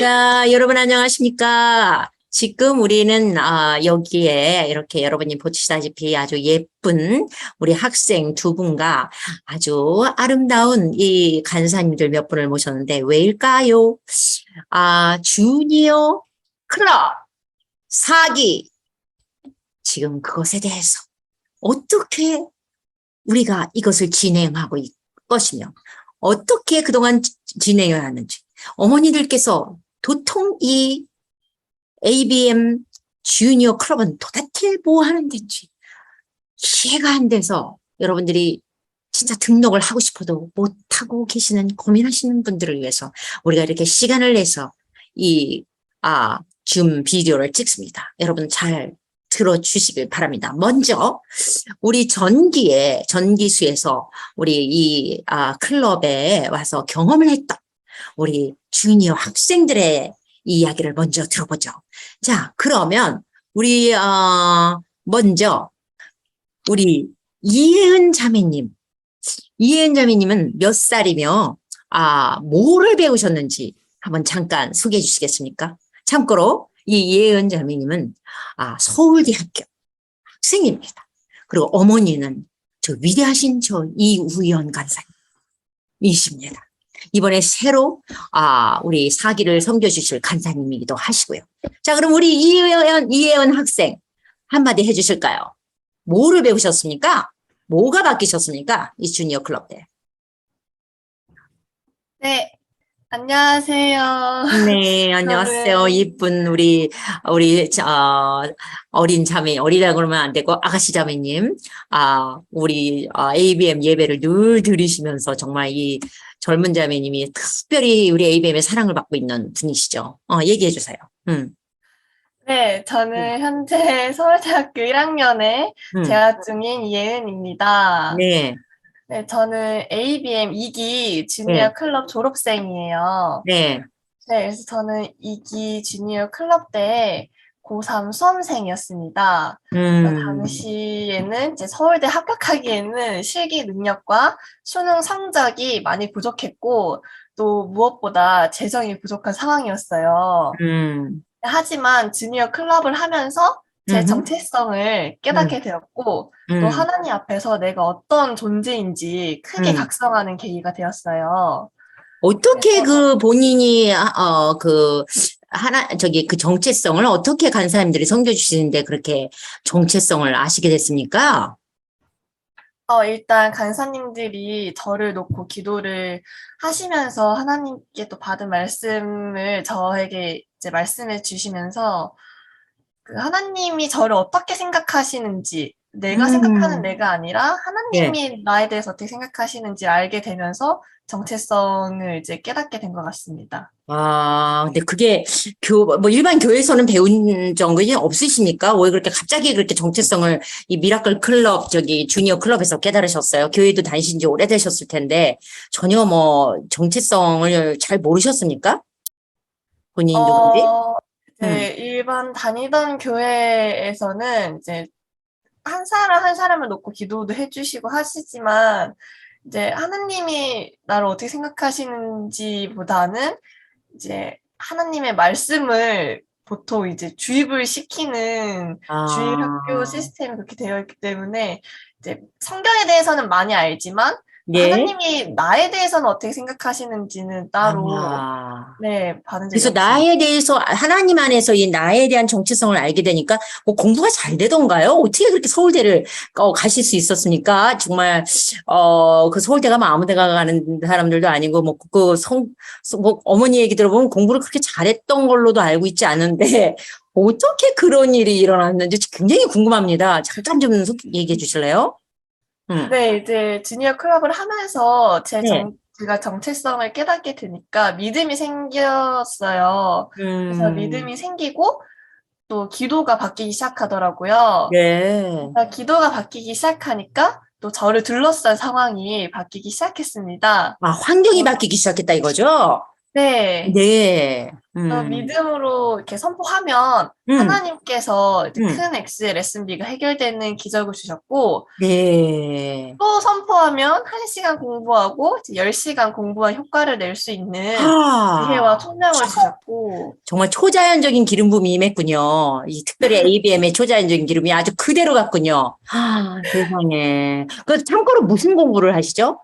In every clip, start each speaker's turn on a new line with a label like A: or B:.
A: 자, 여러분 안녕하십니까? 지금 우리는 아, 여기에 이렇게 여러분이 보시다시피 아주 예쁜 우리 학생 두 분과 아주 아름다운 이 간사님들 몇 분을 모셨는데 왜일까요? 아, 주니어 클럽 사기 지금 그것에 대해서 어떻게 우리가 이것을 진행하고 있 것이며 어떻게 그동안 지- 진행해야 하는지 어머니들께서 도통 이 ABM 주니어 클럽은 도대체 뭐 하는 데인지 이해가 안 돼서 여러분들이 진짜 등록을 하고 싶어도 못하고 계시는 고민하시는 분들을 위해서 우리가 이렇게 시간을 내서 이, 아, 줌 비디오를 찍습니다. 여러분 잘 들어주시길 바랍니다. 먼저, 우리 전기에, 전기수에서 우리 이, 아, 클럽에 와서 경험을 했던 우리 주니어 학생들의 이야기를 먼저 들어보죠. 자, 그러면 우리 어 먼저 우리 이혜은 자매님, 이혜은 자매님은 몇 살이며 아 뭐를 배우셨는지 한번 잠깐 소개해 주시겠습니까? 참고로 이 이혜은 자매님은 아 서울대학교 학생입니다. 그리고 어머니는 저 위대하신 저 이우연 간사님이십니다. 이번에 새로 아 우리 사기를 섬겨주실 간사님이기도 하시고요. 자 그럼 우리 이혜연 이혜연 학생 한마디 해주실까요? 뭐를 배우셨습니까? 뭐가 바뀌셨습니까? 이 주니어 클럽 때.
B: 네, 안녕하세요.
A: 네, 안녕하세요. 이쁜 우리 우리 어, 어린 자매 어리다 그러면 안 되고 아가씨 자매님, 아 우리 아, ABM 예배를 늘 들으시면서 정말 이 젊은 자매님이 특별히 우리 ABM의 사랑을 받고 있는 분이시죠. 어, 얘기해 주세요. 음,
B: 네, 저는 현재 서울대학교 1학년에
A: 음.
B: 재학 중인 이예은입니다.
A: 네,
B: 네, 저는 ABM 2기 주니어
A: 네.
B: 클럽 졸업생이에요.
A: 네,
B: 네, 그래서 저는 2기 주니어 클럽 때 고3 수험생이었습니다. 그
A: 음,
B: 당시에는 이제 서울대 합격하기에는 실기 능력과 수능 성적이 많이 부족했고, 또 무엇보다 재정이 부족한 상황이었어요.
A: 음,
B: 하지만 주니어 클럽을 하면서 제. 정체성을 깨닫게 되었고, 또
A: 음,
B: 하나님 앞에서 내가 어떤 존재인지 크게
A: 음.
B: 각성하는 계기가 되었어요.
A: 어떻게
B: 그
A: 본인이 어 그 하나 저기 그 정체성을 어떻게 간사님들이 섬겨 주시는데 그렇게 정체성을 아시게 됐습니까?
B: 어, 일단 간사님들이 저를 놓고 기도를 하시면서 하나님께 또 받은 말씀을 저에게 이제 말씀해 주시면서 그 하나님이 저를 어떻게 생각하시는지 내가
A: 음.
B: 생각하는 내가 아니라 하나님이 나에 대해서 어떻게 생각하시는지 알게 되면서 정체성을 이제 깨닫게 된 것 같습니다.
A: 아, 근데 그게 교, 뭐 일반 교회에서는 배운 정도는 없으십니까? 왜 그렇게 갑자기 그렇게 정체성을 이 미라클 클럽, 저기 주니어 클럽에서 깨달으셨어요? 교회도 다니신 지 오래되셨을 텐데 전혀 뭐 정체성을 잘 모르셨습니까? 본인이 누군지?
B: 어, 이제 일반 다니던 교회에서는 이제 한 사람 한 사람을 놓고 기도도 해주시고 하시지만 이제 하나님이 나를 어떻게 생각하시는지보다는 이제 하나님의 말씀을 보통 이제 주입을 시키는
A: 아,
B: 주일 학교 시스템이 그렇게 되어 있기 때문에 이제 성경에 대해서는 많이 알지만
A: 네.
B: 하나님이 나에 대해서는 어떻게 생각하시는지는 따로
A: 아.
B: 네 받은 적이
A: 그래서. 나에 대해서 하나님 안에서 이 나에 대한 정체성을 알게 되니까 뭐 공부가 잘 되던가요? 어떻게 그렇게 서울대를 어, 가실 수 있었습니까? 정말 어 그 서울대 가면 아무 데가 가는 사람들도 아니고 뭐그성뭐 어머니 얘기 들어보면 공부를 그렇게 잘했던 걸로도 알고 있지 않은데 어떻게 그런 일이 일어났는지 굉장히 궁금합니다. 잠깐 좀 소- 얘기해 주실래요? 음.
B: 네, 이제 주니어 클럽을 하면서 제
A: 네.
B: 정, 제가 정체성을 깨닫게 되니까 믿음이 생겼어요. 그래서
A: 음.
B: 믿음이 생기고 또 기도가 바뀌기 시작하더라고요.
A: 네.
B: 그러니까 기도가 바뀌기 시작하니까 또 저를 둘러싼 상황이 바뀌기 시작했습니다.
A: 아, 환경이 바뀌기 시작했다 이거죠?
B: 네.
A: 네.
B: 어,
A: 음.
B: 믿음으로 이렇게 선포하면
A: 음.
B: 하나님께서 이제
A: 음.
B: 큰 X의 레슨비가 해결되는 기적을 주셨고
A: 네.
B: 또 선포하면 1시간 공부하고 이제 10시간 공부한 효과를 낼 수 있는
A: 아.
B: 지혜와 총명을 주셨고
A: 정말 초자연적인 기름 부음이 임했군요. 이 특별히 ABM의 초자연적인 기름이 아주 그대로 갔군요. 아, 세상에. 그 참고로 무슨 공부를 하시죠?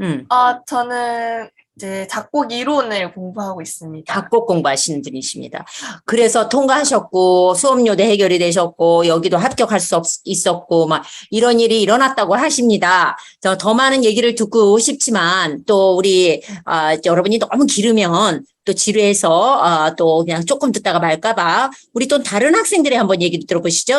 A: 음.
B: 아, 저는 이제 작곡 이론을 공부하고 있습니다.
A: 작곡 공부하시는 분이십니다. 그래서 통과하셨고 수업료도 해결이 되셨고 여기도 합격할 수 없, 있었고 막 이런 일이 일어났다고 하십니다. 저 더 많은 얘기를 듣고 싶지만 또 우리 아, 여러분이 너무 길으면 또 지루해서 아, 또 그냥 조금 듣다가 말까봐 우리 또 다른 학생들의 한번 얘기 들어보시죠.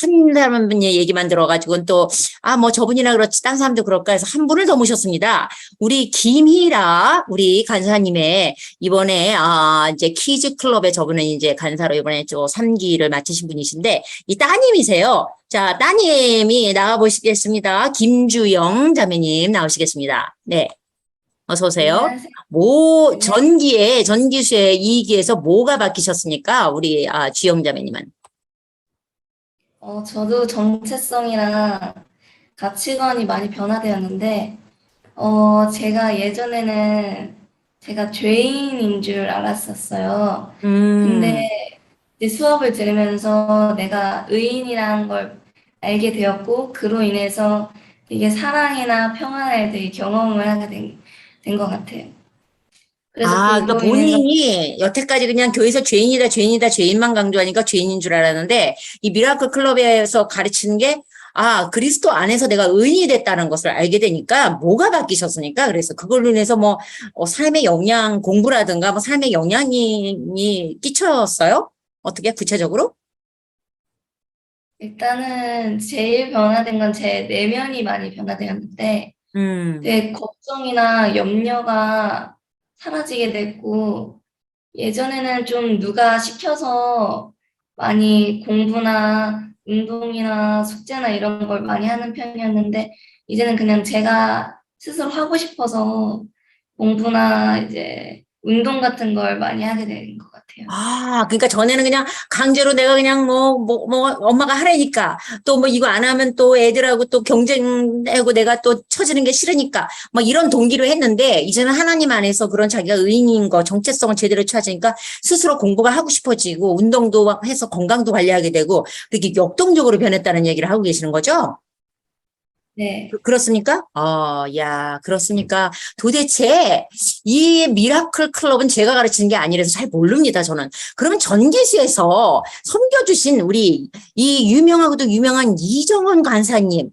A: 한 사람의 얘기만 들어가지고는 또 아 뭐 저분이나 그렇지 딴 사람도 그럴까 해서 한 분을 더 모셨습니다. 우리 김희라 우리 간사님의 이번에 아 이제 키즈 클럽에 저분은 이제 간사로 이번에 또 3기를 마치신 분이신데 이 따님이세요. 자, 따님이 나와 보시겠습니다. 김주영 자매님 나오시겠습니다. 네. 어서 오세요. 뭐
C: 네.
A: 전기에 전기수의 2기에서 뭐가 바뀌셨습니까? 우리 아 주영 자매님은.
C: 어, 저도 정체성이랑 가치관이 많이 변화되었는데, 어, 제가 예전에는 제가 죄인인 줄 알았었어요.
A: 음.
C: 근데 이제 수업을 들으면서 내가 의인이라는 걸 알게 되었고, 그로 인해서 되게 사랑이나 평안을 되게 경험을 하게 된, 된 것 같아요. 그래서
A: 아, 그러니까
C: 인해서
A: 본인이 여태까지 그냥 교회에서 죄인이다, 죄인이다, 죄인만 강조하니까 죄인인 줄 알았는데, 이 미라클 클럽에서 가르치는 게, 아, 그리스도 안에서 내가 의인이 됐다는 것을 알게 되니까, 뭐가 바뀌셨습니까? 그래서 그걸로 인해서 뭐, 어, 삶의 영향, 공부라든가, 뭐, 삶의 영향이 끼쳤어요? 어떻게, 구체적으로?
C: 일단은 제일 변화된 건 제 내면이 많이 변화되었는데,
A: 음,
C: 내 걱정이나 염려가 사라지게 됐고, 예전에는 좀 누가 시켜서 많이 공부나 운동이나 숙제나 이런 걸 많이 하는 편이었는데, 이제는 그냥 제가 스스로 하고 싶어서 공부나 이제 운동 같은 걸 많이 하게 된것 같아요.
A: 아, 그러니까 전에는 그냥 강제로 내가 그냥 뭐, 뭐, 뭐, 엄마가 하라니까. 또 뭐 이거 안 하면 또 애들하고 또 경쟁하고 내가 또 처지는 게 싫으니까. 막 이런 동기로 했는데 이제는 하나님 안에서 그런 자기가 의인인 거 정체성을 제대로 찾으니까 스스로 공부가 하고 싶어지고 운동도 막 해서 건강도 관리하게 되고 그렇게 역동적으로 변했다는 얘기를 하고 계시는 거죠?
C: 네.
A: 그- 그렇습니까? 어, 야, 그렇습니까? 도대체 이 미라클 클럽은 제가 가르치는 게 아니라서 잘 모릅니다, 저는. 그러면 전기수에서 섬겨주신 우리 이 유명하고도 유명한 이정원 간사님의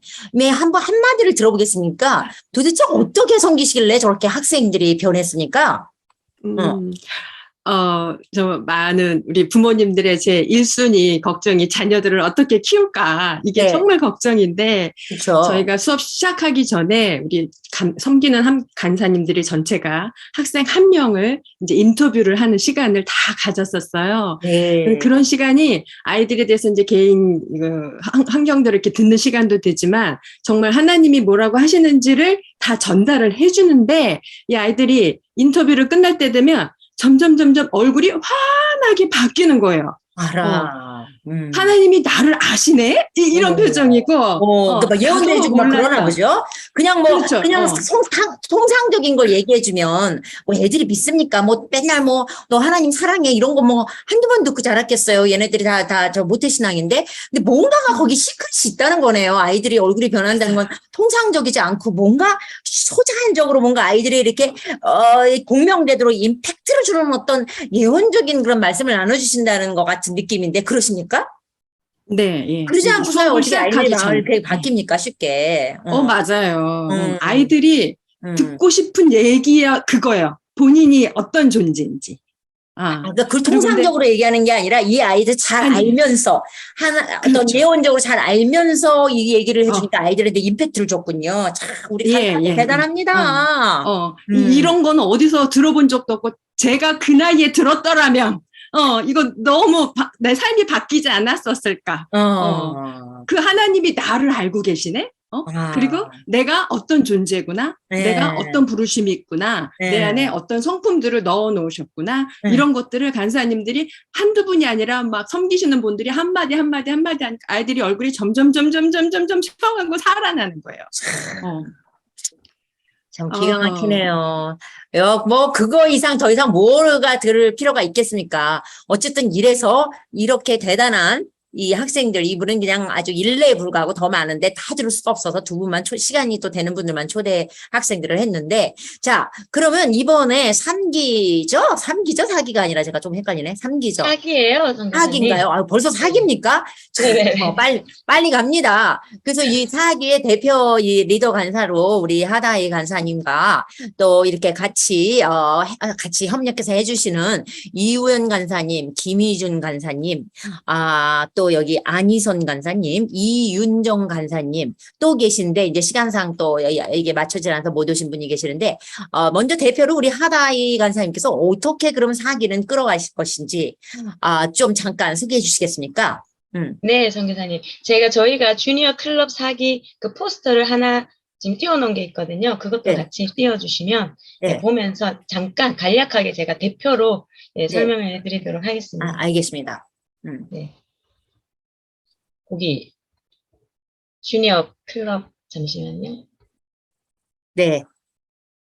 A: 한번 한마디를 들어보겠습니까? 도대체 어떻게 섬기시길래 저렇게 학생들이 변했습니까?
D: 음, 어, 저 많은 우리 부모님들의 제 1순위 걱정이 자녀들을 어떻게 키울까. 이게
A: 네.
D: 정말 걱정인데,
A: 그렇죠.
D: 저희가 수업 시작하기 전에 우리 간- 섬기는 한- 간사님들이 전체가 학생 한 명을 이제 인터뷰를 하는 시간을 다 가졌었어요.
A: 네.
D: 그런 시간이 아이들에 대해서 이제 개인 그 환- 환경들을 이렇게 듣는 시간도 되지만 정말 하나님이 뭐라고 하시는지를 다 전달을 해주는데 이 아이들이 인터뷰를 끝날 때 되면 점점 점점 얼굴이 환하게 바뀌는 거예요.
A: 알아. 음.
D: 하나님이 나를 아시네? 이, 런
A: 어.
D: 표정이고.
A: 어, 그막 예언도
D: 나도
A: 해주고 막 그러나. 보죠. 그냥 뭐,
D: 그렇죠.
A: 그냥
D: 어.
A: 통상, 통상적인 걸 얘기해주면, 뭐 애들이 믿습니까? 뭐 맨날 뭐, 너 하나님 사랑해. 이런 거 뭐, 한두 번 듣고 자랐겠어요. 얘네들이 다, 다 저 모태신앙인데. 근데 뭔가가 거기 시크릿이 있다는 거네요. 아이들이 얼굴이 변한다는 건 통상적이지 않고 뭔가 소자연적으로 뭔가 아이들이 이렇게, 어, 이 공명되도록 임팩트를 주는 어떤 예언적인 그런 말씀을 나눠주신다는 것 같은 느낌인데, 그러십니까?
D: 네, 예.
A: 그러지 않고서
D: 수업을
A: 어떻게 아이들의
D: 시작하기 전에.
A: 이렇게 바뀝니까 쉽게?
D: 어, 맞아요.
A: 음.
D: 아이들이
A: 음.
D: 듣고 싶은 얘기야 그거예요. 본인이 어떤 존재인지. 아,
A: 아, 그러니까 그걸
D: 그리고
A: 통상적으로 얘기하는 게 아니라 이 아이들 잘
D: 아니.
A: 알면서 하나 어떤
D: 그렇죠.
A: 예언적으로 잘 알면서 이 얘기를 해주니까 아이들한테 임팩트를 줬군요. 참 우리
D: 예,
A: 간사님
D: 예,
A: 대단합니다.
D: 어,
A: 음.
D: 이- 이런 거는 어디서 들어본 적도 없고, 제가 그 나이에 들었더라면, 어, 이거 너무 바- 내 삶이 바뀌지 않았었을까.
A: 어.
D: 그 하나님이 나를 알고 계시네?
A: 아.
D: 그리고 내가 어떤 존재구나,
A: 네.
D: 내가 어떤 부르심이 있구나,
A: 네.
D: 내 안에 어떤 성품들을 넣어 놓으셨구나,
A: 네.
D: 이런 것들을 간사님들이 한두 분이 아니라 막 섬기시는 분들이 한마디 한마디 한마디 하니까 아이들이 얼굴이 점점 점점 점점 점 시커하고 살아나는 거예요. 어.
A: 참 기가
D: 어.
A: 막히네요. 여, 뭐, 그거 이상 더 이상 뭐가 들을 필요가 있겠습니까? 어쨌든 이래서 이렇게 대단한 이 학생들, 이분은 그냥 아주 일례에 불과하고 더 많은데 다 들을 수가 없어서 두 분만, 초, 시간이 또 되는 분들만 초대 학생들을 했는데, 자, 그러면 이번에 3기죠? 3기죠? 4기가 아니라 제가 좀 헷갈리네. 3기죠?
E: 사기예요, 선생님.
A: 사기인가요? 아, 벌써 사기입니까?
E: 네네.
A: 뭐 빨리 빨리 갑니다. 그래서 이 사기의 대표 이 리더 간사로 우리 하다이 간사님과 또 이렇게 같이 어 해- 아, 같이 협력해서 해주시는 이우연 간사님, 김희준 간사님, 아또 여기 안희선 간사님, 이윤정 간사님 또 계신데 이제 시간상 또 이게 맞춰질 않아서 못 오신 분이 계시는데 어 먼저 대표로 우리 하다이 간사님께서 어떻게 그럼 사기는 끌어가실 것인지 아 좀 잠깐 소개해 주시겠습니까? 음.
E: 네, 선교사님. 제가 저희가 주니어 클럽 사기 그 포스터를 하나 지금 띄워놓은 게 있거든요. 그것도
A: 네.
E: 같이 띄워주시면
A: 네.
E: 네, 보면서 잠깐 간략하게 제가 대표로 예, 설명을 해드리도록 하겠습니다.
A: 아, 알겠습니다. 음.
E: 네. 거기 주니어 클럽 잠시만요.
A: 네,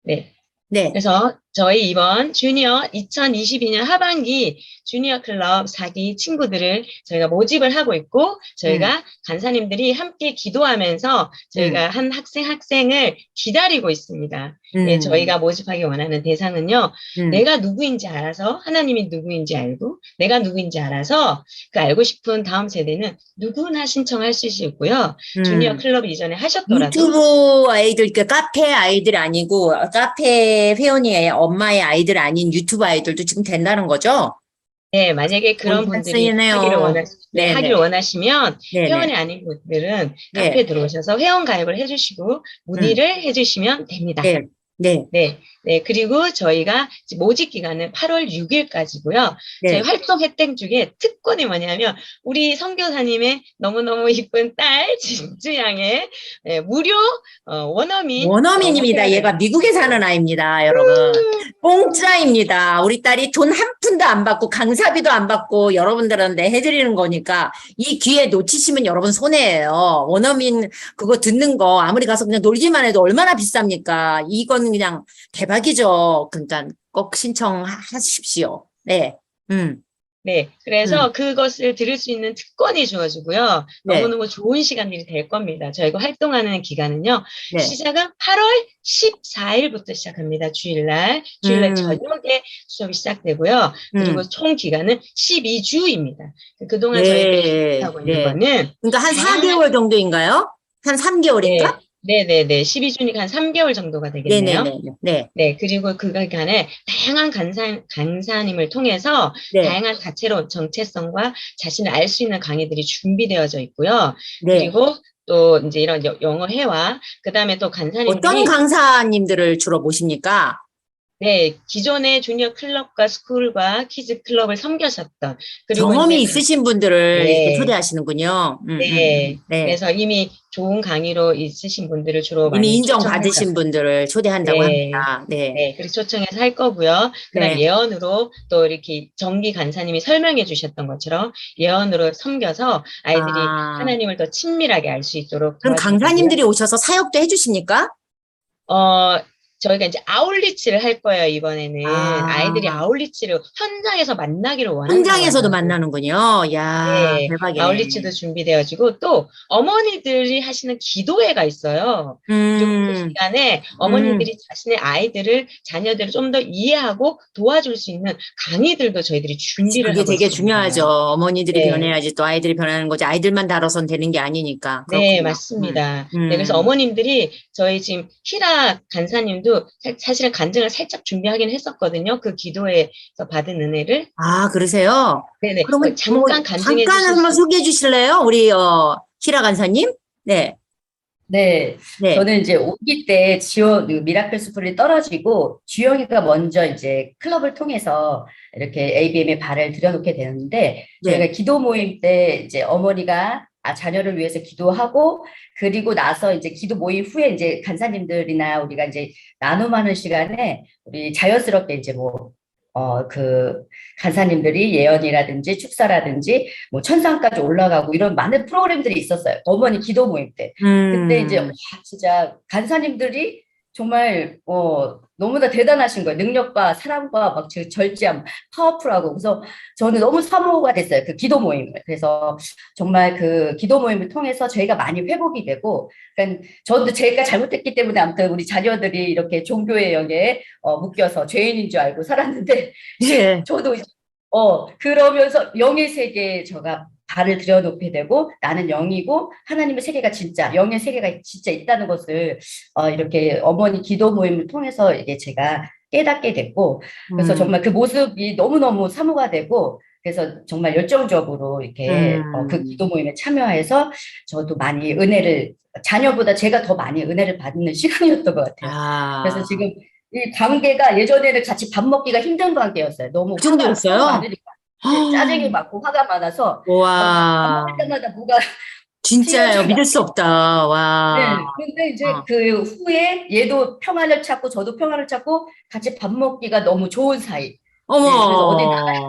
E: 네.
A: 네,
E: 그래서 저희 이번 주니어 2022년 하반기 주니어 클럽 사기 친구들을 저희가 모집을 하고 있고 저희가 간사님들이 함께 기도하면서 저희가 한 학생 학생을 기다리고 있습니다.
A: 음,
E: 예, 저희가 모집하기 원하는 대상은요.
A: 음,
E: 내가 누구인지 알아서 하나님이 누구인지 알고 내가 누구인지 알아서 그 알고 싶은 다음 세대는 누구나 신청할 수 있고요.
A: 음.
E: 주니어 클럽 이전에 하셨더라도
A: 유튜브 아이들, 그 카페 아이들 아니고 카페 회원이 엄마의 아이들 아닌 유튜브 아이들도 지금 된다는 거죠?
E: 네, 만약에 그런
A: 돈
E: 분들이
A: 쓰이네요.
E: 하기를, 원하, 네,
A: 네네.
E: 하기를 원하시면
A: 네,
E: 회원이
A: 네,
E: 아닌 분들은
A: 네.
E: 카페에 들어오셔서 회원 가입을 해주시고 문의를 해주시면 됩니다.
A: 네, 네,
E: 네, 네. 그리고 저희가 모집 기간은 8월 6일까지고요.
A: 네.
E: 저희 활동 혜택 중에 특권이 뭐냐면 우리 선교사님의 너무너무 이쁜 딸 진주 양의 네, 무료 어, 원어민
A: 원어민입니다.
E: 어,
A: 얘가 미국에 사는 아이입니다, 여러분. 공짜입니다. 우리 딸이 돈 한 푼도 안 받고 강사비도 안 받고 여러분들한테 해드리는 거니까 이 기회 놓치시면 여러분 손해예요. 원어민 그거 듣는 거 아무리 가서 그냥 놀기만 해도 얼마나 비쌉니까? 이건 그냥 대박이죠. 그러니까 꼭 신청하십시오. 네. 음.
E: 네, 그래서 그것을 들을 수 있는 특권이 주어지고요.
A: 네.
E: 너무너무 좋은 시간들이 될 겁니다. 저희가 활동하는 기간은요.
A: 네.
E: 시작은 8월 14일부터 시작합니다. 주일날. 주일날
A: 음.
E: 저녁에 수업이 시작되고요. 그리고
A: 음.
E: 총 기간은 12주입니다. 그동안 저희가
A: 네.
E: 하고 있는
A: 네.
E: 거는
A: 그러니까 한 4개월 정도인가요? 한 3개월인가?
E: 네네네. 12주니까 한 3개월 정도가 되겠네요.
A: 네네네. 네.
E: 네, 그리고 그 기간에 다양한 간사, 강사님을 통해서
A: 네.
E: 다양한 다채로운 정체성과 자신을 알 수 있는 강의들이 준비되어져 있고요.
A: 네.
E: 그리고 또 이제 이런 여- 영어 회화, 그 다음에 또 간사님들이
A: 어떤 강사님들을 주로 모십니까?
E: 네, 기존의 주니어 클럽과 스쿨과 키즈 클럽을 섬겨셨던 그리고
A: 경험이 있으신 분들을
E: 네.
A: 초대하시는군요. 음,
E: 네.
A: 음, 네.
E: 그래서 이미 좋은 강의로 있으신 분들을 주로 많이
A: 이미 인정받으신 분들을 초대한다고
E: 네.
A: 합니다. 네.
E: 네, 그래서 초청해서 할 거고요. 그다음
A: 네.
E: 예언으로 또 이렇게 정기 간사님이 설명해 주셨던 것처럼 예언으로 섬겨서 아이들이
A: 아.
E: 하나님을 더 친밀하게 알 수 있도록
A: 그럼
E: 도와주고요.
A: 강사님들이 오셔서 사역도 해주십니까?
E: 어 저희가 이제 아울리치를 할 거예요 이번에는
A: 아.
E: 아. 이들이 아울리치를 현장에서 만나기를 원하는
A: 현장에서도. 만나는군요. 야
E: 네,
A: 대박이네.
E: 아울리치도 준비되어지고 또 어머니들이 하시는 기도회가 있어요. 그
A: 음,
E: 시간에 어머니들이 자신의 아이들을 자녀들을 좀 더 이해하고 도와줄 수 있는 강의들도 저희들이 준비를
A: 그게 되게
E: 있습니다.
A: 중요하죠. 어머니들이
E: 네.
A: 변해야지 또 아이들이 변하는 거지. 아이들만 다뤄선 되는 게 아니니까.
E: 네,
A: 그렇군요.
E: 맞습니다.
A: 음.
E: 네, 그래서 어머님들이 저희 지금 히라 간사님도 사- 사실은 간증을 살짝 준비하긴 했었거든요. 그 기도에서 받은 은혜를.
A: 아 그러세요?
E: 네네.
A: 그러면
E: 어, 잠깐
A: 뭐
E: 간증해
A: 잠깐
E: 주실
A: 한번
E: 수
A: 소개해 주실래요? 우리 어, 히라 간사님? 네,
F: 네,
A: 네.
F: 저는 이제 오기 때 지원, 그 미라클 스쿨이 떨어지고 주영이가 먼저 이제 클럽을 통해서 이렇게 ABM에 발을 들여놓게 되는데
A: 네.
F: 저희가 기도 모임 때 이제 어머니가 아, 자녀를 위해서 기도하고 그리고 나서 이제 기도 모임 후에 이제 간사님들이나 우리가 이제 나눔하는 시간에 우리 자연스럽게 이제 뭐 어, 그, 간사님들이 예언이라든지 축사라든지 뭐 천상까지 올라가고 이런 많은 프로그램들이 있었어요. 어머니 기도 모임 때. 그때 이제
A: 음.
F: 와, 진짜 간사님들이 정말 어 너무나 대단하신 거예요. 능력과 사랑과 막 저- 절제함, 파워풀하고 그래서 저는 너무 사모가 됐어요. 그 기도 모임을. 그래서 정말 그 기도 모임을 통해서 저희가 많이 회복이 되고, 그러니까 저도 제가 잘못했기 때문에 아무튼 우리 자녀들이 이렇게 종교의 영에 어, 묶여서 죄인인 줄 알고 살았는데
A: 예.
F: 저도 어 그러면서 영의 세계에 제가 발을 들여놓게 되고 나는 영이고 하나님의 세계가 진짜 영의 세계가 진짜 있다는 것을 어 이렇게 어머니 기도 모임을 통해서 이게 제가 깨닫게 됐고 그래서
A: 음.
F: 정말 그 모습이 너무너무 사모가 되고 그래서 정말 열정적으로 이렇게
A: 음.
F: 어, 그 기도 모임에 참여해서 저도 많이 은혜를 자녀보다 제가 더 많이 은혜를 받는 시간이었던 것 같아요.
A: 아.
F: 그래서 지금 이 관계가 예전에는 같이 밥 먹기가 힘든 관계였어요. 너무
A: 그 정도였어요?
F: 많으니까. 짜증이 많고 화가 많아서 밥
A: 와,
F: 먹을 때마다 뭐가
A: 진짜요. 믿을 수 없다. 와.
F: 네. 근데 이제
A: 어.
F: 그 후에 얘도 평안을 찾고 저도 평안을 찾고 같이 밥 먹기가 너무 좋은 사이.
A: 어머,
F: 네, 그래서 어디 나가야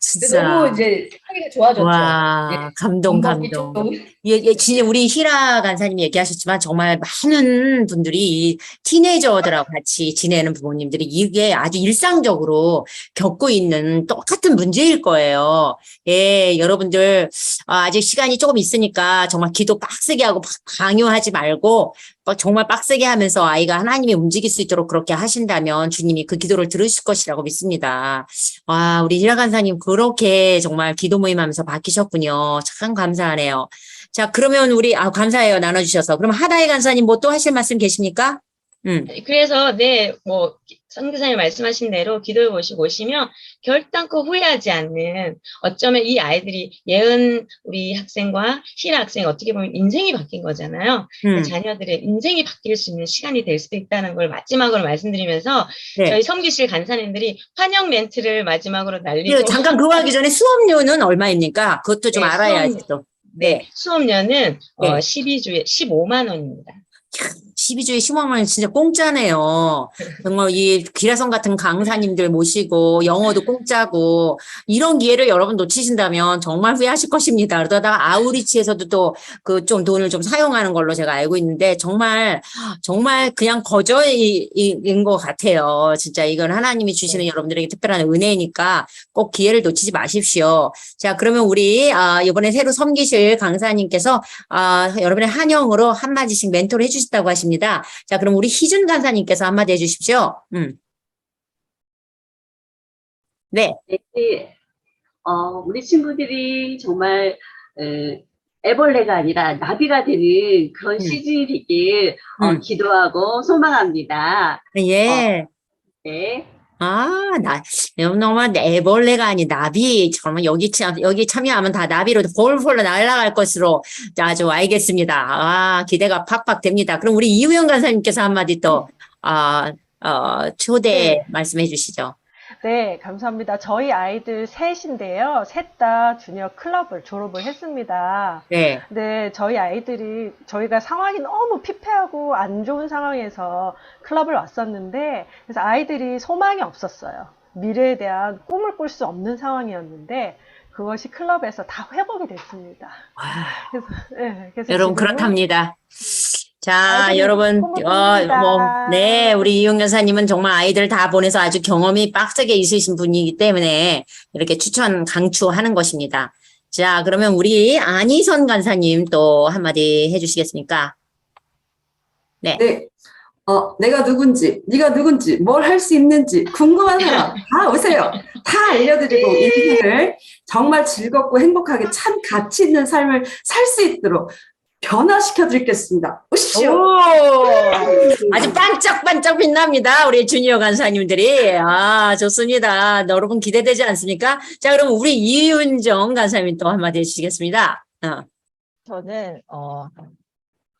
A: 진짜.
F: 너무 이제 사이가 좋아졌죠.
A: 와,
F: 예.
A: 감동, 감동. 예, 예, 진짜 우리 희라 간사님이 얘기하셨지만 정말 많은 분들이 이 티네이저들하고 같이 지내는 부모님들이 이게 아주 일상적으로 겪고 있는 똑같은 문제일 거예요. 예, 여러분들 아, 아직 시간이 조금 있으니까 정말 기도 빡세게 하고 막 강요하지 말고 막 정말 빡세게 하면서 아이가 하나님이 움직일 수 있도록 그렇게 하신다면 주님이 그 기도를 들으실 것이라고 믿습니다. 와, 우리 희라 간사님 그렇게 정말 기도 모임하면서 바뀌셨군요. 참 감사하네요. 자, 그러면 우리, 아, 감사해요. 나눠주셔서. 그럼 하다의 간사님 뭐 또 하실 말씀 계십니까? 음,
E: 그래서 네, 뭐 선교사님 말씀하신 대로 기도해 보시고 오시면 결단코 후회하지 않는 어쩌면 이 아이들이 예은 우리 학생과 희라 학생 어떻게 보면 인생이 바뀐 거잖아요.
A: 음,
E: 자녀들의 인생이 바뀔 수 있는 시간이 될 수도 있다는 걸 마지막으로 말씀드리면서
A: 네.
E: 저희 섬기실 간사님들이 환영 멘트를 마지막으로 날리고
A: 잠깐 그거 하기 전에 수업료는 얼마입니까? 그것도 좀
E: 네,
A: 알아야지. 또. 네.
E: 수업료는 어,
A: 네.
E: 12주에 15만 원입니다.
A: 12주에 10만 원 진짜 공짜네요. 정말 이 기라성 같은 강사님들 모시고 영어도 공짜고 이런 기회를 여러분 놓치신다면 정말 후회하실 것입니다. 그러다가 아우리치에서도 또 그 좀 돈을 좀 사용하는 걸로 제가 알고 있는데 정말 정말 그냥 거저인 것 같아요. 진짜 이건 하나님이 주시는 여러분들에게 특별한 은혜니까 꼭 기회를 놓치지 마십시오. 자, 그러면 우리 아, 이번에 새로 섬기실 강사님께서 아, 여러분의 한영으로 한마디씩 멘토를 해주셨다고 하십니다. 자, 그럼 우리 희준 간사님께서 한마디 해주십시오. 음. 네,
G: 네, 어, 우리 친구들이 정말 에, 애벌레가 아니라 나비가 되는 그런
A: 음.
G: 시즌이 되길 어,
A: 음.
G: 기도하고 소망합니다.
A: 예.
G: 네.
A: 아, 나, 너무 애벌레가 아닌 나비. 정말 여기 참, 여기 참여하면 다 나비로 폴폴 날아갈 것으로 아주 알겠습니다. 아, 기대가 팍팍 됩니다. 그럼 우리 이우영 간사님께서 한마디 또, 아, 어, 초대
H: 네.
A: 말씀해 주시죠.
H: 네, 감사합니다. 저희 아이들 셋인데요. 셋 다 주니어 클럽을 졸업을 했습니다.
A: 네.
H: 근데 저희 아이들이 저희가 상황이 너무 피폐하고 안 좋은 상황에서 클럽을 왔었는데 그래서 아이들이 소망이 없었어요. 미래에 대한 꿈을 꿀 수 없는 상황이었는데 그것이 클럽에서 다 회복이 됐습니다.
A: 와.
H: 그래서, 네, 그래서
A: 여러분
H: 지금은
A: 그렇답니다. 자, 여러분, 어. 뭐, 네, 우리 이용 여사님은 정말 아이들 다 보내서 아주 경험이 빡세게 있으신 분이기 때문에 이렇게 추천, 강추하는 것입니다. 자, 그러면 우리 안희선 간사님 또 한마디 해주시겠습니까?
I: 네. 어, 내가 누군지, 네가 누군지, 뭘 할 수 있는지 궁금한 사람 다 오세요. 다 알려드리고 인생을 정말 즐겁고 행복하게 참 가치 있는 삶을 살 수 있도록 변화시켜 드리겠습니다. 오십시오.
A: 오! 아주 반짝반짝 빛납니다. 우리 주니어 간사님들이. 아, 좋습니다. 여러분 기대되지 않습니까? 자, 그럼 우리 이윤정 간사님 또 한마디 해주시겠습니다. 어.
J: 저는 어,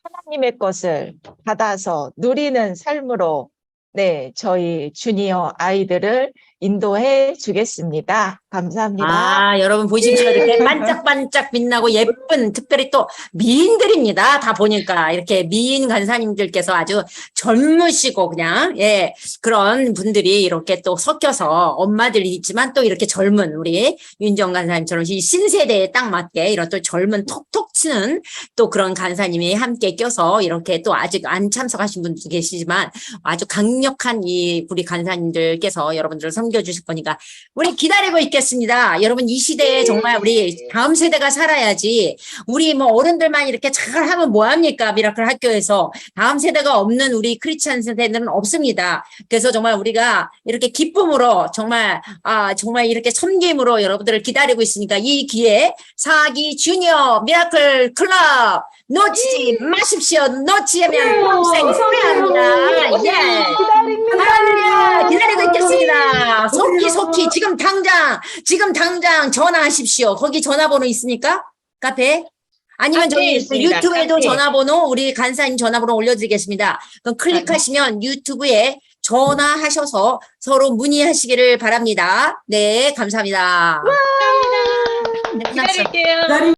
J: 하나님의 것을 받아서 누리는 삶으로 네 저희 주니어 아이들을 인도해 주겠습니다. 감사합니다.
A: 아, 여러분 보십시오. 이렇게 반짝반짝 빛나고 예쁜, 특별히 또 미인들입니다. 다 보니까 이렇게 미인 간사님들께서 아주 젊으시고 그냥, 예, 그런 분들이 이렇게 또 섞여서 엄마들이 있지만 또 이렇게 젊은 우리 윤정 간사님처럼 이 신세대에 딱 맞게 이런 또 젊은 톡톡 치는 또 그런 간사님이 함께 껴서 이렇게 또 아직 안 참석하신 분도 계시지만 아주 강력한 이 우리 간사님들께서 여러분들을 섬겨주실 거니까 우리 기다리고 있겠습니다. 여러분 이 시대에 정말 우리 다음 세대가 살아야지 우리 뭐 어른들만 이렇게 잘 하면 뭐합니까? 미라클 학교에서 다음 세대가 없는 우리 크리스찬 세대는 없습니다. 그래서 정말 우리가 이렇게 기쁨으로 정말 아 정말 이렇게 섬김으로 여러분들을 기다리고 있으니까 이 기회에 사기 주니어 미라클 클럽 놓치지 마십시오. 놓치면 평생 후회합니다. 예. 기다립니다. 기다리고 있겠습니다. 속히 속히 지금 당장 지금 당장 전화하십시오. 거기 전화번호 있습니까? 카페? 아니면
E: 카페에
A: 저희
E: 있습니다.
A: 유튜브에도
E: 카페에.
A: 전화번호 우리 간사님 전화번호 올려드리겠습니다. 그럼 클릭하시면 유튜브에 전화하셔서 서로 문의하시기를 바랍니다. 네, 감사합니다. 네.
E: 기다릴게요.